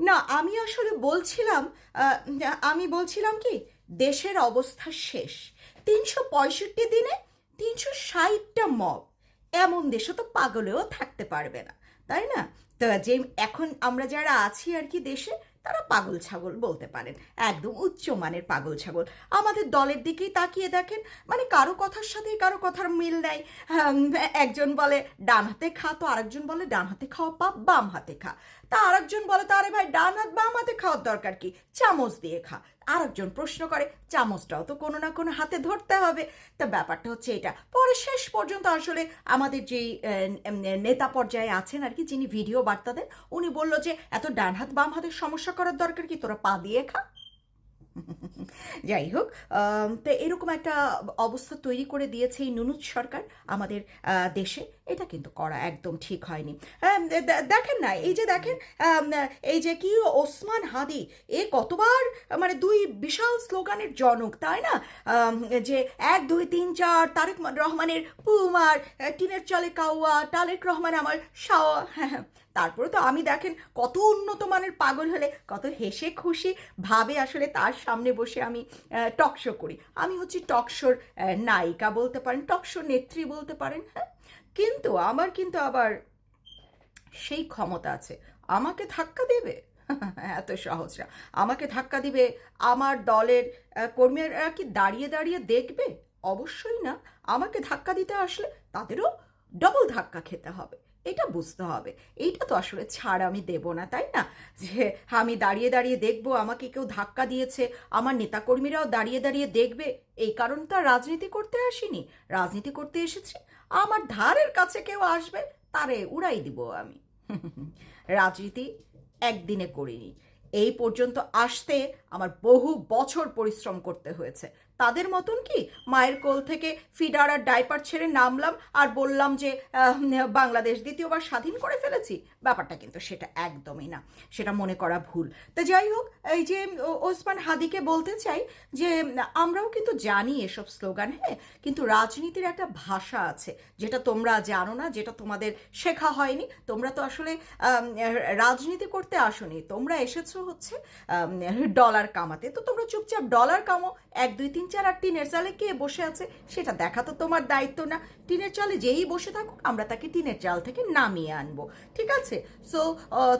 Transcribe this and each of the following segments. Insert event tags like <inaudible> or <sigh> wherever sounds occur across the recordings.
না, আমি আসলে বলছিলাম আমি বলছিলাম কি, দেশের অবস্থা শেষ। তিনশো পঁয়ষট্টি দিনে তিনশো ষাটটা মব, এমন দেশে তো পাগলেও থাকতে পারবে না, তাই না? তো যে, এখন আমরা যারা আছি আর কি দেশে তারা পাগল ছাগল বলতে পারেন, একদম উচ্চ মানের পাগল ছাগল। আমাদের দলের দিকেই তাকিয়ে দেখেন মানে কারও কথার সাথেই কারও কথার মিল নেই। একজন বলে ডান হাতে খা, তো আরেকজন বলে ডান হাতে খাওয়া পাপ, বাম হাতে খা। তা আরেকজন বলে, তো আরে ভাই, ডান হাত, বাম হাতে খাওয়ার দরকার কি? চামচ দিয়ে খা। আরেকজন প্রশ্ন করে, চামচটাও তো কোনো না কোনো হাতে ধরতে হবে। তা ব্যাপারটা হচ্ছে এটা। পরে শেষ পর্যন্ত আসলে আমাদের যেই নেতা পর্যায়ে আছেন আর কি, যিনি ভিডিও বার্তা দেন, উনি বলল যে, এত ডান হাত বাম হাতের সমস্যা করার দরকার কি? তোরা পা দিয়ে খা। <laughs> যাই হোক তো এরকম একটা অবস্থা তৈরি করে দিয়েছে এই নুনুজ সরকার আমাদের দেশে। এটা কিন্তু করা একদম ঠিক হয়নি। দেখেন না, এই যে দেখেন এই যে কি ওসমান হাদি, এ কতবার মানে দুই বিশাল স্লোগানের জনক, তাই না? যে এক, দুই, তিন, চার, তারেক রহমানের পুমার টিনের চলে কাউয়া, তারেক রহমান আমার শাওয়া হ্যাঁ হ্যাঁ। তারপরে তো আমি দেখেন কত উন্নত মানের পাগল হলে, কত হেসে খুশি ভাবে আসলে তার সামনে বসে আমি টকশো করি। আমি হচ্ছি টকশোর নায়িকা বলতে পারেন টকশোর নেত্রী বলতে পারেন হ্যাঁ? কিন্তু আমার কিন্তু আবার সেই ক্ষমতা আছে। আমাকে ধাক্কা দেবে? <laughs> এত সহজ না। আমাকে ধাক্কা দিবে আমার দলের কর্মীরা কি দাঁড়িয়ে দাঁড়িয়ে দেখবে? অবশ্যই না। আমাকে ধাক্কা দিতে আসলে তাদেরও ডবল ধাক্কা খেতে হবে। এটা বুঝতে হবে। এইটা তো আসলে ছাড় আমি দেব না, তাই না? যে আমি দাঁড়িয়ে দাঁড়িয়ে দেখব আমাকে কেউ ধাক্কা দিয়েছে, আমার নেতাকর্মীরাও দাঁড়িয়ে দাঁড়িয়ে দেখবে। এই কারণ তো আর রাজনীতি করতে আসিনি। রাজনীতি করতে এসেছি। আমার ধারের কাছে কেউ আসবে, তারে উড়াই দিব আমি। <laughs> রাজনীতি একদিনে করিনি। এই পর্যন্ত আসতে আমার বহু বছর পরিশ্রম করতে হয়েছে। তাদের মতন কি? মায়ের কোল থেকে ফিডার আর ডাইপার ছেড়ে নামলাম আর বললাম যে বাংলাদেশ দ্বিতীয়বার স্বাধীন করে ফেলেছি। ব্যাপারটা কিন্তু সেটা একদমই না। সেটা মনে করা ভুল। তো যাই হোক এই যে ওসমান হাদিকে বলতে চাই যে আমরাও কিন্তু জানি এসব স্লোগান হ্যাঁ? কিন্তু রাজনীতির একটা ভাষা আছে যেটা তোমরা জানো না যেটা তোমাদের শেখা হয়নি। তোমরা তো আসলে রাজনীতি করতে আসোনি। তোমরা এসেছ হচ্ছে আম, ডলার কামাতে। তো তোমরা চুপচাপ ডলার কামো। এক, দুই, তিন, চার, আর টিনের চালে কে বসে আছে সেটা দেখা তো তোমার দায়িত্ব না। টিনের চালে যেই বসে থাকুক, আমরা তাকে টিনের চাল থেকে নামিয়ে আনব। ঠিক আছে? সো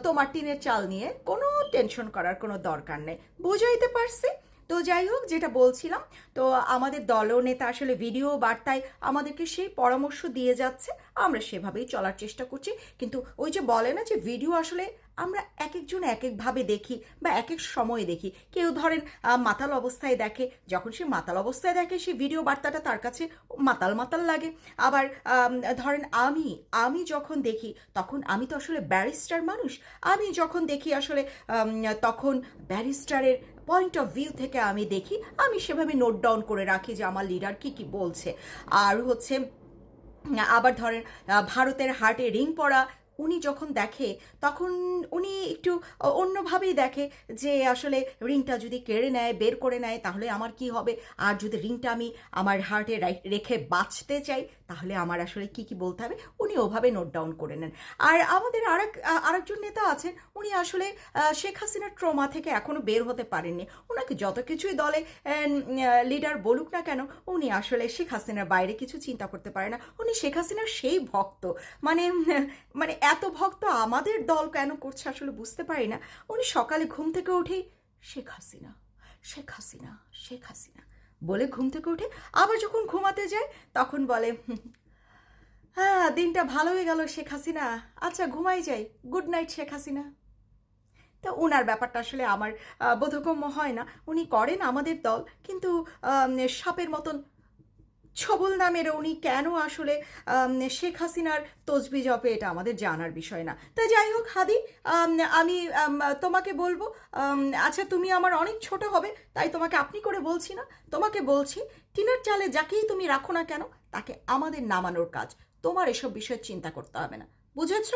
তোমার টিনের চাল নিয়ে কোনো টেনশন করার কোনো দরকার নেই। বুঝাইতে পারছি? তো যাই হোক, যেটা বলছিলাম, তো আমাদের দলনেতা আসলে ভিডিও বার্তায় আমাদেরকে সেই পরামর্শ দিয়ে যাচ্ছে, আমরা সেভাবেই চলার চেষ্টা করছি। কিন্তু ওই যে বলে না যে ভিডিও আসলে আমরা এক একজন এক একভাবে দেখি বা এক এক সময়ে দেখি। কেউ ধরেন মাতাল অবস্থায় দেখে, যখন সে মাতাল অবস্থায় দেখে, সে ভিডিও বার্তাটা তার কাছে মাতাল মাতাল লাগে। আবার ধরেন আমি আমি যখন দেখি, তখন আমি তো আসলে ব্যারিস্টার মানুষ। আমি যখন দেখি আসলে তখন ব্যারিস্টারের পয়েন্ট অফ ভিউ থেকে আমি দেখি, আমি সেভাবে নোট ডাউন করে রাখি যে আমার লিডার কী কী বলছে। আর হচ্ছে, আবার ধরেন ভারতের হার্টে রিং পড়া উনি যখন দেখে, তখন উনি একটু অন্যভাবেই দেখে যে আসলে রিংটা যদি কেড়ে নেয়, বের করে নেয়, তাহলে আমার কি হবে? আর যদি রিংটা আমি আমার হার্টে রেখে বাঁচতে চাই, তাহলে আমার আসলে কি কি বলতে হবে? উনি ওভাবে নোট ডাউন করে নেন। আর আমাদের আরেক আরেকজন নেতা আছেন, উনি আসলে শেখ হাসিনার ট্রমা থেকে এখনও বের হতে পারেননি। ওনাকে যত কিছুই দলে লিডার বলুক না কেন, উনি আসলে শেখ হাসিনার বাইরে কিছু চিন্তা করতে পারে না। উনি শেখ হাসিনার সেই ভক্ত। মানে মানে এত ভক্ত আমাদের দল কেন করছে আসলে বুঝতে পারি না। উনি সকালে ঘুম থেকে উঠেই শেখ হাসিনা শেখ হাসিনা শেখ হাসিনা। বলে ঘুম থেকে উঠে আবার যখন ঘুমাতে যায় তখন বলে "হুম, হ্যাঁ দিনটা ভালো হয়ে গেল শেখ হাসিনা। আচ্ছা ঘুমাই যাই। Good night Sheikh Hasina. তো ওনার ব্যাপারটা আসলে আমার বোধগম্য হয় না। উনি করেন আমাদের দল কিন্তু সাপের মতন ছবল নামের উনি কেন আসলে শেখ হাসিনার তসবি জপে এটা আমাদের জানার বিষয় না। তা যাই হোক, হাদি, আমি তোমাকে বলব আচ্ছা তুমি আমার অনেক ছোট হবে, তাই তোমাকে আপনি করে বলছি না, তোমাকে বলছি, টিনের চালে যাকেই তুমি রাখো না কেন, তাকে আমাদের নামানোর কাজ, তোমার এসব বিষয়ে চিন্তা করতে হবে না। বুঝেছ?